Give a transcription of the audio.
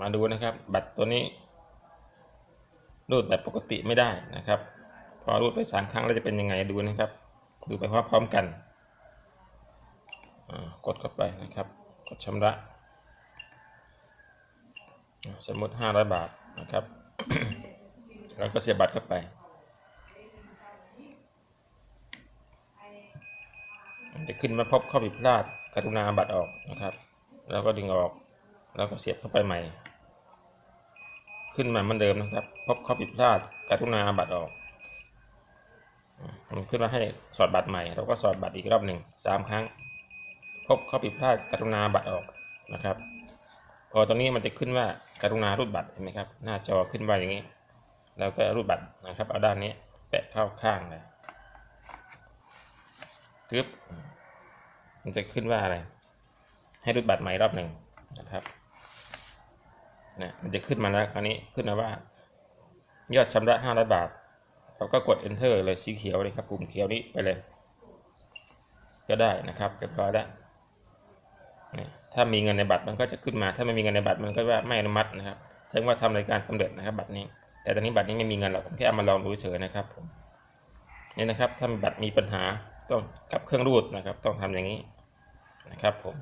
มาดูนะครับ บัตรตัวนี้ รูดแบบปกติไม่ได้นะครับ พอรูดไปสามครั้งแล้วจะเป็นยังไงดูนะครับ ดูไปพร้อมๆกัน กดเข้าไปนะครับ กดชำระ สมมติ 500 บาทนะครับ แล้วก็เสียบบัตรเข้าไปจะขึ้นมาพบข้อผิดพลาดกรุณาบัตรออกนะครับ แล้วก็ดึงออก แล้วก็เสียบเข้าไปใหม่ ขึ้นมาเหมือนเดิมนะครับพบข้อผิดพลาดกรุณาเอาบัตรออกมันขึ้นมาให้สอดบัตรใหม่ เราก็สอดบัตรอีกรอบหนึ่งสามครั้ง พบข้อผิดพลาดกรุณาบัตรออกนะครับพอตรงนี้มันจะขึ้นว่าการุณารูดบัตรเห็นไหมครับ หน้าจอขึ้นว่าอย่างนี้ แล้วก็รูดบัตรนะครับ เอาด้านนี้แปะเข้าข้างเลยทึบมันจะขึ้นว่าอะไร ให้รูดบัตรใหม่รอบหนึ่งนะครับ นะมันจะขึ้นมาแล้วคราวนี้ขึ้นมาว่า ยอดชำระ500บาท เราก็กด enter เลยสีเขียวเลยครับปุ่มเขียวนี้ไปเลย ก็ได้นะครับเรียบร้อยแล้วถ้ามีเงินในบัตรมันก็จะขึ้นมา ถ้าไม่มีเงินในบัตรมันก็ว่าไม่อนุมัตินะครับแสดงว่าทำรายการสำเร็จนะครับบัตรนี้ แต่ตอนนี้บัตรนี้ไม่มีเงินหรอกผมแค่เอามาลองดูเฉยนะครับผมนี่นะครับถ้าบัตรมีปัญหาต้องกับเครื่องรูดนะครับ ต้องทำอย่างนี้นะครับผม